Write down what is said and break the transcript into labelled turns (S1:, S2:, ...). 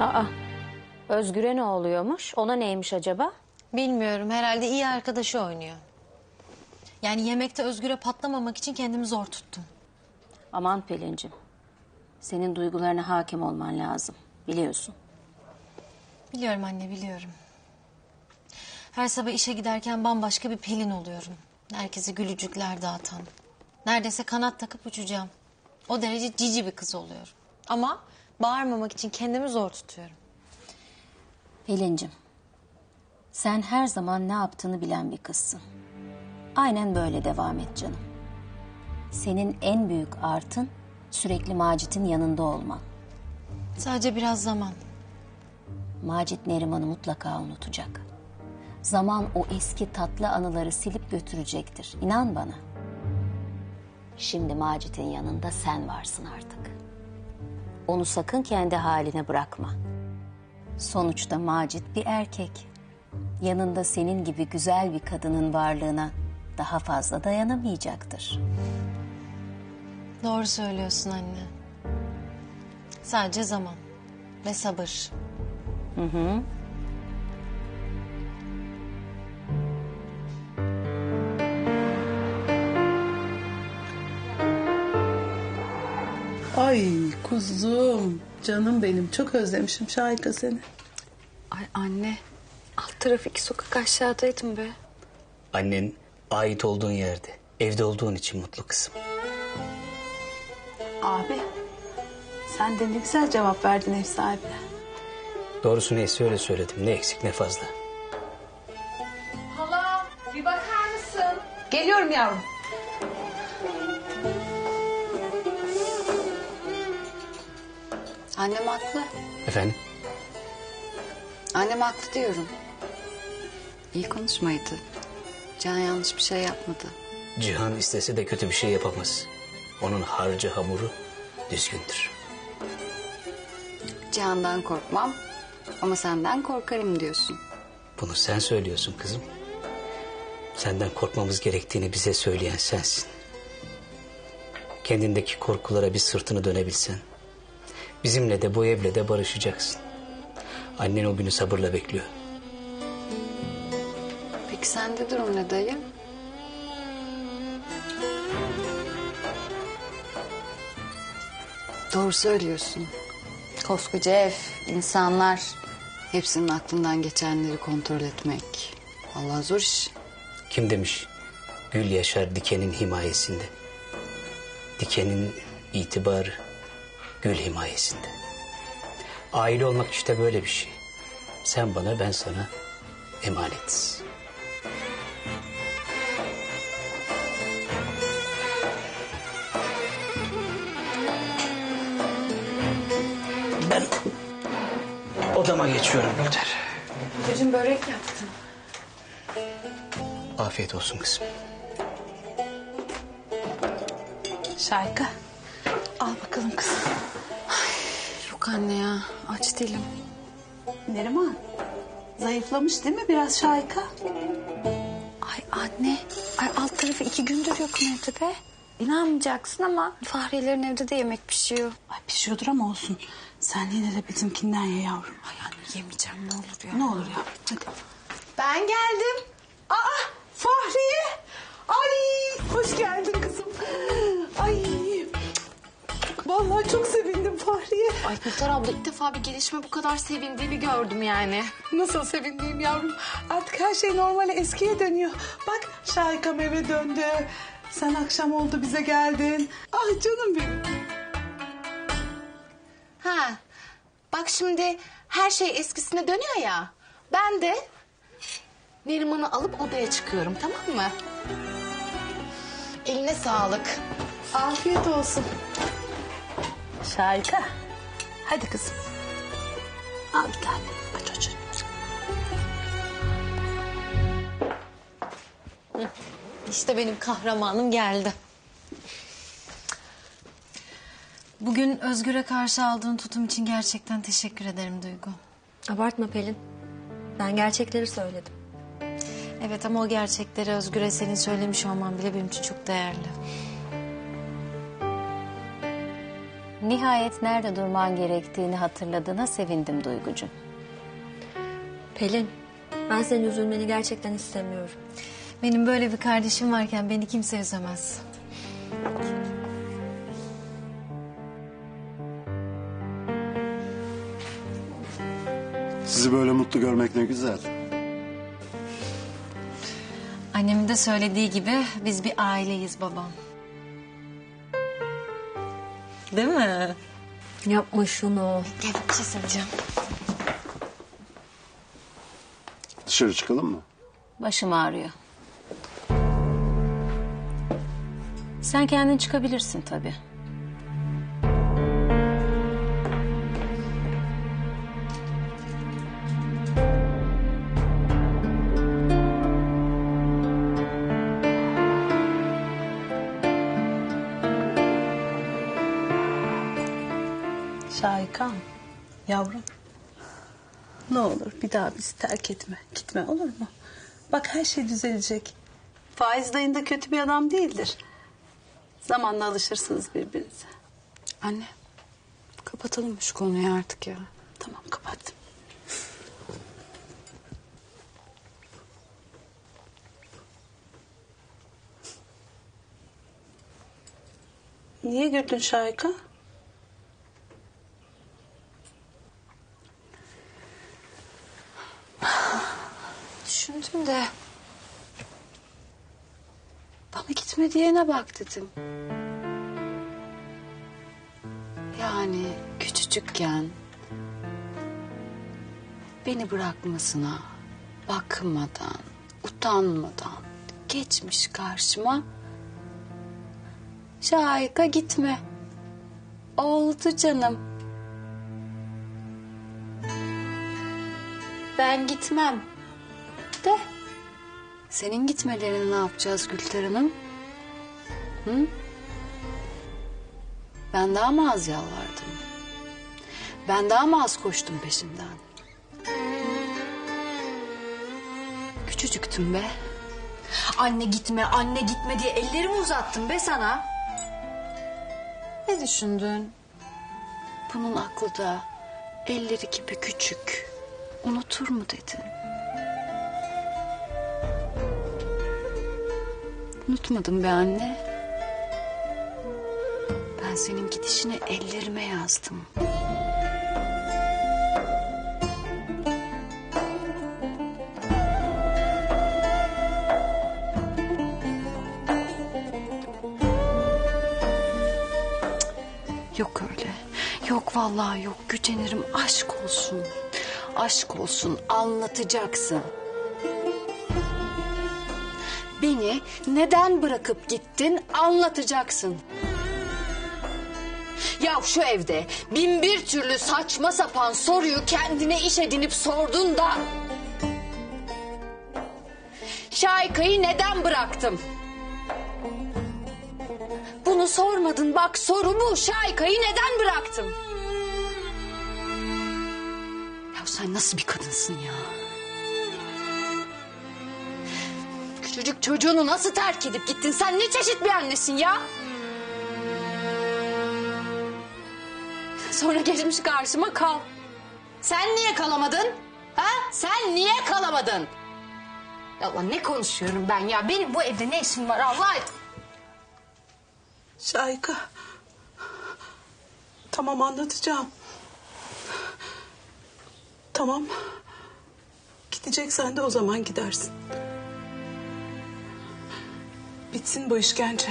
S1: Aa, Özgür'e ne oluyormuş? Ona neymiş acaba?
S2: Bilmiyorum herhalde iyi arkadaşı oynuyor. Yani yemekte Özgür'e patlamamak için kendimi zor tuttum.
S1: Aman Pelin'cim. Senin duygularına hakim olman lazım. Biliyorsun.
S2: Biliyorum anne biliyorum. Her sabah işe giderken bambaşka bir Pelin oluyorum. Herkese gülücükler dağıtan. Neredeyse kanat takıp uçacağım. O derece cici bir kız oluyorum. Ama bağırmamak için kendimi zor tutuyorum.
S1: Pelin'cim. Sen her zaman ne yaptığını bilen bir kızsın. Aynen böyle devam et canım. Senin en büyük artın sürekli Macit'in yanında olman.
S2: Sadece biraz zaman.
S1: Macit Neriman'ı mutlaka unutacak. Zaman o eski tatlı anıları silip götürecektir. İnan bana. Şimdi Macit'in yanında sen varsın artık. Onu sakın kendi haline bırakma. Sonuçta Macit bir erkek. Yanında senin gibi güzel bir kadının varlığına daha fazla dayanamayacaktır.
S2: Doğru söylüyorsun anne. Sadece zaman ve sabır.
S3: Ay kuzum, canım benim. Çok özlemişim Şahika seni.
S4: Ay anne. Alt tarafı iki sokak aşağıdaydım be.
S5: Annen ait olduğun yerde, evde olduğun için mutlu kızım.
S3: Abi, sen de ne güzel cevap verdin ev sahibine.
S5: Doğrusu neyse öyle söyledim. Ne eksik ne fazla.
S6: Hala bir bakar mısın?
S3: Geliyorum yavrum.
S4: Annem haklı.
S5: Efendim?
S4: Annem haklı diyorum. İyi konuşmaydı. Can yanlış bir şey yapmadı.
S5: Cihan istese de kötü bir şey yapamaz. Onun harcı hamuru düzgündür.
S4: Cihan'dan korkmam ama senden korkarım diyorsun.
S5: Bunu sen söylüyorsun kızım. Senden korkmamız gerektiğini bize söyleyen sensin. Kendindeki korkulara bir sırtını dönebilsen. Bizimle de bu evle de barışacaksın. Annen o günü sabırla bekliyor.
S4: Peki sende durum ne dayı? Doğru söylüyorsun. Koskoca ev, insanlar... ...hepsinin aklından geçenleri kontrol etmek. Allah zor iş.
S5: Kim demiş gül yaşar dikenin himayesinde. Dikenin itibarı gül himayesinde. Aile olmak işte böyle bir şey. Sen bana ben sana emanetiz. Ben odama geçiyorum Gülter.
S4: Bugün börek yaptım.
S5: Afiyet olsun kızım.
S3: Şahika, al bakalım kızım.
S4: Yok anne ya aç değilim.
S3: Neriman, zayıflamış değil mi biraz Şahika?
S4: Ay anne. Ay alt tarafı iki gündür yokum evde be. İnanmayacaksın ama Fahriye'lerin evde de yemek pişiyor.
S3: Ay pişiyordur ama olsun. Sen yine de bizimkinden ye yavrum.
S4: Ay anne yemeyeceğim ne olur ya.
S3: Ne olur ya, hadi.
S6: Ben geldim. Aa Fahriye. Ay hoş geldin kızım. Vallahi çok sevindim Fahriye.
S7: Ay Gülter abla ilk defa bir gelişme bu kadar sevindiğimi gördüm yani.
S6: Nasıl sevindim yavrum. Artık her şey normale eskiye dönüyor. Bak Şahikam eve döndü. Sen akşam oldu bize geldin. Ah canım benim.
S7: Ha. Bak şimdi her şey eskisine dönüyor ya. Ben de Neriman'ı alıp odaya çıkıyorum tamam mı? Eline sağlık.
S6: Afiyet olsun.
S3: Şahika, hadi kızım. Al bir tane, aç aç.
S2: İşte benim kahramanım geldi. Bugün Özgür'e karşı aldığın tutum için gerçekten teşekkür ederim Duygu.
S8: Abartma Pelin. Ben gerçekleri söyledim.
S2: Evet ama o gerçekleri Özgür'e senin söylemiş olman bile benim için çok değerli.
S1: Nihayet nerede durman gerektiğini hatırladığına sevindim Duygucuğum.
S8: Pelin, ben senin üzülmeni gerçekten istemiyorum.
S2: Benim böyle bir kardeşim varken beni kimse üzemez.
S9: Sizi böyle mutlu görmek ne güzel.
S2: Annemin de söylediği gibi biz bir aileyiz babam. Değil mi?
S8: Yapma şunu.
S2: Gel bir şey söyleyeceğim.
S9: Dışarı çıkalım mı?
S1: Başım ağrıyor. Sen kendin çıkabilirsin tabii.
S6: Şahikam, yavrum. Ne olur bir daha bizi terk etme. Gitme olur mu? Bak her şey düzelecek. Faiz dayın da kötü bir adam değildir. Zamanla alışırsınız birbirinize.
S4: Anne kapatalım şu konuyu artık ya.
S6: Tamam kapat. Niye güldün Şahika?
S4: Düşündüm de... Bana gitme diyene bak dedim. Yani küçücükken... Beni bırakmasına bakmadan, utanmadan geçmiş karşıma. Şahika gitme. Oldu canım. Ben gitmem. De. Senin gitmelerini ne yapacağız Gülter Hanım? Hı? Ben daha mı az yalvardım? Ben daha mı az koştum peşinden? Küçücüktüm be.
S8: Anne gitme, anne gitme diye ellerimi uzattım be sana.
S4: Ne düşündün? Bunun aklı da elleri gibi küçük. Unutur mu dedin? Unutmadım be anne. Ben senin gidişini ellerime yazdım. Yok öyle. Yok vallahi yok. Gücenirim aşk olsun. Aşk olsun anlatacaksın. Beni neden bırakıp gittin anlatacaksın. Ya şu evde bin bir türlü saçma sapan soruyu kendine iş edinip sordun da... Şayka'yı neden bıraktım? Bunu sormadın bak soru bu. Şayka'yı neden bıraktım? Ya sen nasıl bir kadınsın ya? Küçücük çocuğunu nasıl terk edip gittin? Sen ne çeşit bir annesin ya? Sonra geçmiş karşıma kal. Sen niye kalamadın? Ha? Sen niye kalamadın? Allah ne konuşuyorum ben ya? Benim bu evde ne işim var Allah
S6: Şahika. Tamam anlatacağım. Tamam. Gideceksen de o zaman gidersin. Bitsin bu işkence.